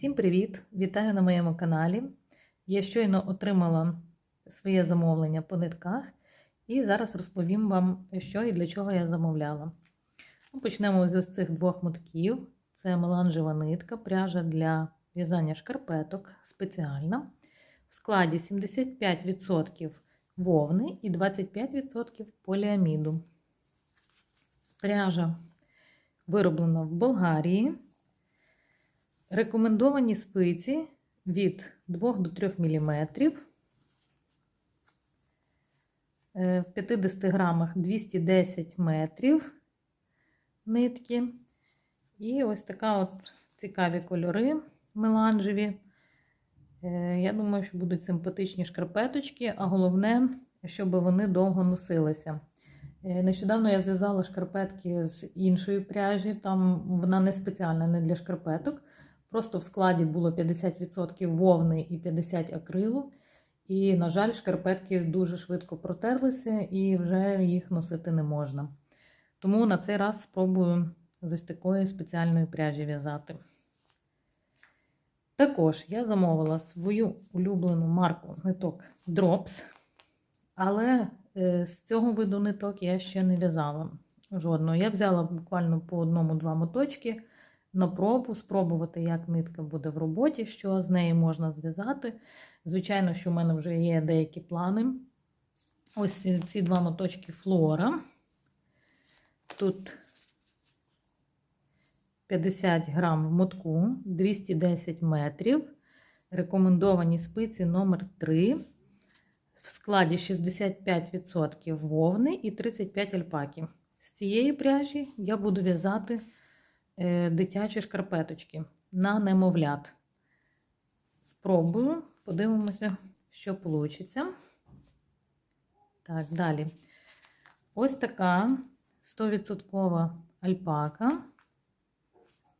Всім привіт! Вітаю на моєму каналі. Я щойно отримала своє замовлення по нитках і зараз розповім вам, що і для чого я замовляла. Ну, Почнемо з цих двох мотків. Це меланжева нитка, пряжа для в'язання шкарпеток спеціальна. В складі 75% вовни і 25% поліаміду. Пряжа вироблена в Болгарії. Рекомендовані спиці від 2 до 3 мм. Е, В 50 грамах 210 метрів нитки. І ось така от цікаві кольори меланжеві. Е, Я думаю, що будуть симпатичні шкарпеточки, а головне, щоб вони довго носилися. Е, Нещодавно я зв'язала шкарпетки з іншої пряжі, там вона не спеціальна не для шкарпеток. Просто в складі було 50% вовни і 50% акрилу. І, на жаль, шкарпетки дуже швидко протерлися і вже їх носити не можна. Тому на цей раз спробую з ось такої спеціальної пряжі в'язати. Також я замовила свою улюблену марку ниток Drops, але з цього виду ниток я ще не в'язала жодного. Я взяла буквально по одному-два моточки на пробу, спробувати, як нитка буде в роботі, що з неї можна зв'язати. Звичайно, що в мене вже є деякі плани. Ось ці два моточки флора. Тут 50 грам в мотку, 210 метрів. Рекомендовані спиці номер 3 В складі 65% вовни і 35 альпаки. З цієї пряжі я буду в'язати дитячі шкарпеточки на немовлят. Спробую, подивимося, що вийде. Так, далі. Ось така 100% альпака.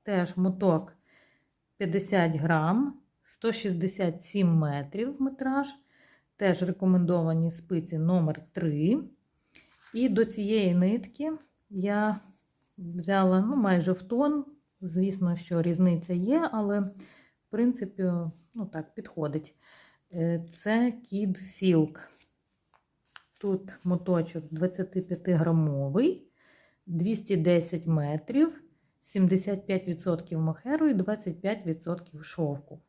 Теж моток 50 грам, 167 метрів метраж. Теж рекомендовані спиці номер 3 І до цієї нитки я взяла ну, майже в тон. Звісно, що різниця є, але, в принципі, ну так, підходить. Це Kid Silk. Тут моточок 25-грамовий, 210 метрів, 75% мохеру і 25% шовку.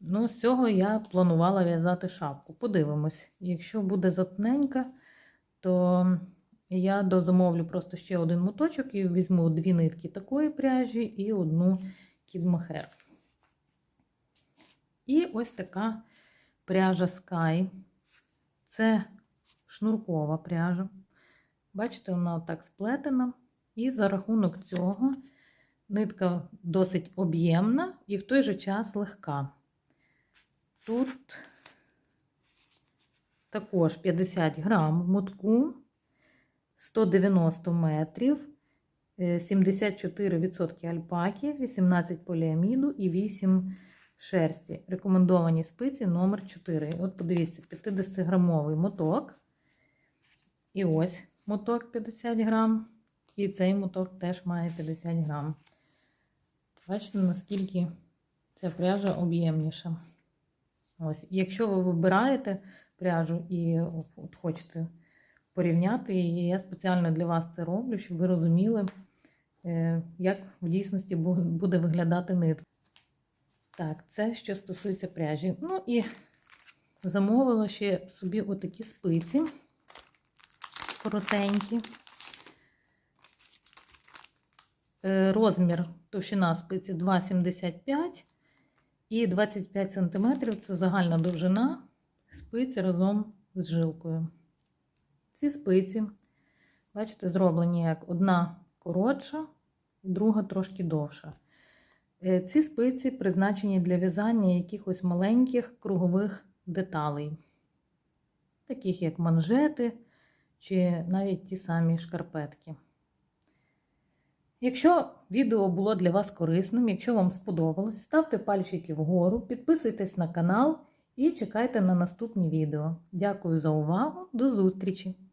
Ну, з цього я планувала в'язати шапку. Подивимось, якщо буде затненька, то я дозамовлю просто ще один моточок і візьму дві нитки такої пряжі і одну кідмохер. І ось така пряжа Sky. Це шнуркова пряжа. Бачите, вона отак сплетена. І за рахунок цього нитка досить об'ємна і в той же час легка. Тут також 50 грам мотку. 190 метрів, 74% альпаки, 18 поліаміду і 8 шерсті. Рекомендовані спиці номер 4 От подивіться, 50-грамовий моток. І ось моток 50 грам. І цей моток теж має 50 грам. Бачите, наскільки ця пряжа об'ємніша. Ось, Якщо ви вибираєте пряжу і от хочете порівняти. І я спеціально для вас це роблю, щоб ви розуміли, е, як в дійсності буде виглядати нитка. Так, це що стосується пряжі. Ну і замовила ще собі отакі спиці коротенькі. Е, розмір товщина спиці 2,75 і 25 см це загальна довжина спиці разом з жилкою. Ці спиці, бачите, зроблені як одна коротша, друга трошки довша. Е, ці спиці призначені для в'язання якихось маленьких кругових деталей, таких як манжети чи навіть ті самі шкарпетки. Якщо відео було для вас корисним, якщо вам сподобалось, ставте пальчики вгору, підписуйтесь на канал і чекайте на наступні відео. Дякую за увагу, до зустрічі!